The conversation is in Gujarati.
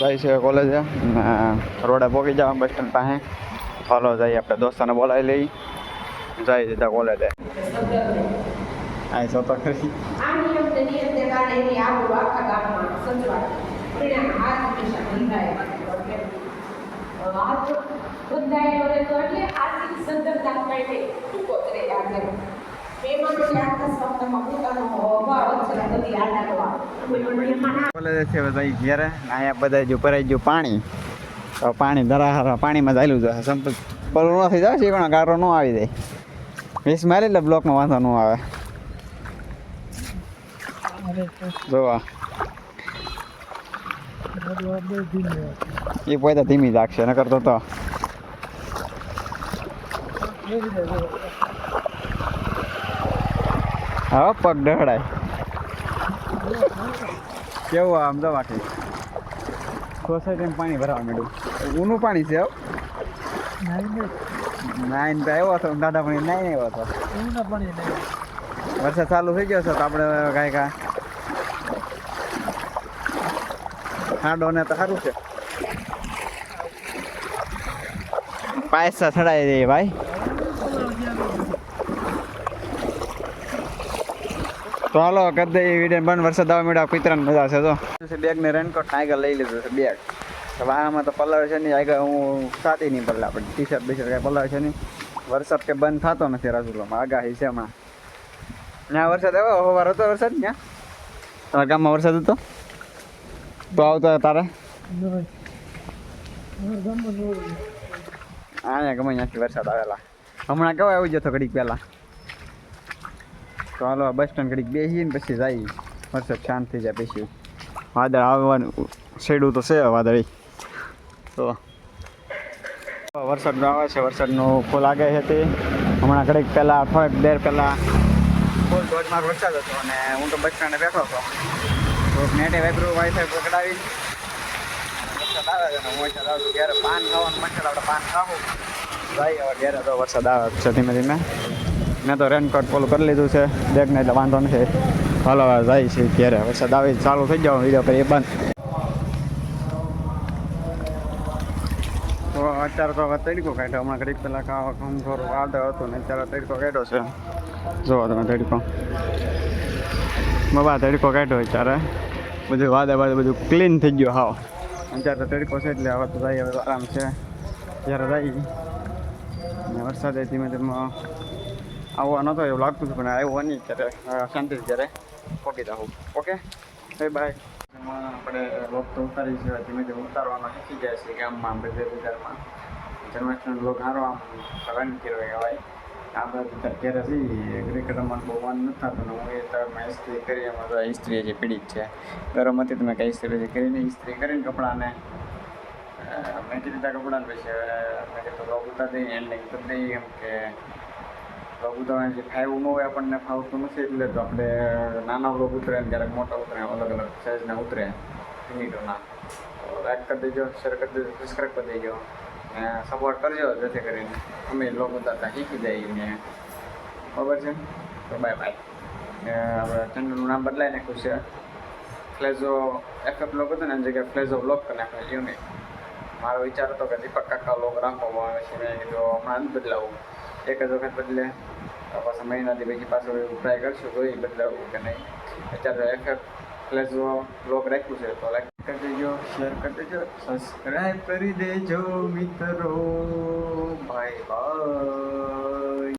જાય છે કોલેજે રોડે પહોંચી જવા બસ સ્ટેન્ડ પાસે ફોલો જઈએ આપણે દોસ્તાને બોલાવી લઈ જઈ દીધા કોલેજે આ સંજવાય. પરિણામે હાથ બંધાયેલા. એટલે, આર્થિક સંદર્ભતા માટે ટૂંકો રહે આગળ. ઘેરે અહીંયા બધા જો ભરાઈ ગયું પાણી. તો પાણી ધરાહારા, પાણીમાં ચાલ્યું જશે. સંપલ પલું નથી જાય છે પણ ગારો ન આવી જાય. વીસ મારી બ્લોકનો વાંધો ન આવે. જોવા. એ પોતા ધીમી રાખશે ન કરતો તો. હા, પગ ડહડાય કેવું આમ તો બાકી સોસાયટીમાં પાણી ભરાવા માંડ્યું. ઊનું પાણી છે. નાઈન તો આવ્યો હતો, દાદા પાણી નાઈન આવ્યો હતો. વરસાદ ચાલુ થઈ ગયો છે, તો આપણે કાંઈ કાં હાડો ને તો સારું છે. પાયસા ચડાવી દઈએ ભાઈ. તો હાલો, કરી દઈએ વીડિયો. બંધ વરસાદ આવે મળ્યા પિતરાને મજા છે તો બેગ ને રેનકોટ આગળ લઈ લીધું છે, બેગ. તો આમાં તો પલાવ છે નહીં, આગળ હું સાતી નહીં પલ્લા પણ ટી શર્ટ બી શર્ટ કાંઈ પલાવ છે નહીં. વરસાદ કે બંધ થતો નથી રાજુલામાં, આગાહી છે હમણાં. ત્યાં વરસાદ આવ્યો હવાર હતો વરસાદ ત્યાં? તમારા ગામમાં વરસાદ હતો? તો આવતો તારે? અહીંયા ગમે ત્યાંથી વરસાદ આવેલા. હમણાં કેવો આવી જતો ઘડીક પહેલાં? તો હાલો બસ સ્ટેન્ડ ઘડીક બેસી ને પછી જાય. વરસાદ શાંત થઈ જાય પછી. વાદળ આવવાનું, શેડું તો છે વાદળી. તો વરસાદનો આવે છે વરસાદનો ફૂલ આગે છે તે. હમણાં ઘડીક પહેલાં, થોડેક દેર પહેલાં ફૂલ ધોધમાર વરસાદ હતો અને હું તો બસ સ્ટેન્ડે બેઠો હતો. તો નેટે વાપરું વાઈફાઈ પકડાવી. વરસાદ આવે વરસાદ આવે પાન ખાવાનું મચ્છર આપણે પાન ખાવું. જાય હવે ઘેરે તો વરસાદ આવે છે ધીમે ધીમે. મેં તો રેનકોટ પોલું કરી લીધું છે. બેગને એટલે વાંધો નથી. હાલો જાય છે ઘેરે. વરસાદ આવે ચાલુ થઈ જાવ વીડિયો કરીએ. બંધ. અત્યારે તો હવે તડકો કાઢ્યો. હમણાં ઘડીક પહેલાં ખાવા કામ થોડું વાદળ હતું ને અત્યારે તડકો કાઢ્યો છે. જોવો તમે તડકો. બાબા તડકો કાઢ્યો અત્યારે. બધું વાદળ વાદળ બધું ક્લીન થઈ ગયું હાવ. અત્યારે તો તડકો છે એટલે હવે તો જાય હવે આરામ છે. ત્યારે જાય. વરસાદ ધીમે ધીમે આવવા નતો એવું લાગતું હતું, પણ આવ્યો નહીં ત્યારે. શાંતિ જ્યારે પહોંચી જાઉં ઓકે? બાય. બાય આપણે લોક તો ઉતારી છે ધીમે ધીમે ઉતારવાનો શીખી જાય છે ગામમાં, બધે બજારમાં. જન્માષ્ટમી લોક સારો આમ રન કર્યો કહેવાય. આપણે બધા ઘેરે છીએ ક્રિકેટ રમવાનું બહુ વાન નથી થતું હું એ તમે ઇસ્ત્રી કરી, એમાં તો ઇસ્ત્રી જે પીડિત છે. ગરમ હતી તમે કઈ ઇસ્ત્રી કરીને ઇસ્ત્રી કરીને કપડાને મેં કીધું કપડાને પછી મેં કીધું લોક ઉતારી દઈએ એન્ડિંગ કરી દઈએ, એમ કે લોક ઉતારવાનું જે ફાઈવ ન હોય, આપણને ફાવતું નથી, એટલે તો આપણે નાના બ્લોગ ઉતરે ને ક્યારેક મોટા ઉતરે, અલગ અલગ સાઈઝના ઉતરે યુનિટોના લાઈક કરી દેજો શેર કરી દેજો સબસ્ક્રાઈબ કરી દેજો, ને સપોર્ટ કરજો, જેથી કરીને અમે લોક ઉતારતા શીખી જઈએ ને. બરાબર છે? તો બાય બાય ને આપણે ચેનલનું નામ બદલાઈ નાખ્યું છે. ફ્લેઝો એફએફ લોક હતો ને, એની જગ્યાએ ફ્લેઝો બ્લોક કરી નાખ્યો યુનિક મારો વિચાર હતો કે દીપક કાકા લોક રાખવામાં આવે છે, મેં કીધું હમણાં બદલાવું. એક જ વખત બદલે પાછા મહિનાથી પછી પાછું ટ્રાય કરશું, તો એ બદલાવું કે નહીં. અત્યારે એફએફ પ્લસ બ્લોગ રાખ્યું છે, તો લાઈક કરી દેજો શેર કરી દેજો સબસ્ક્રાઈબ કરી દેજો મિત્રો. Bye bye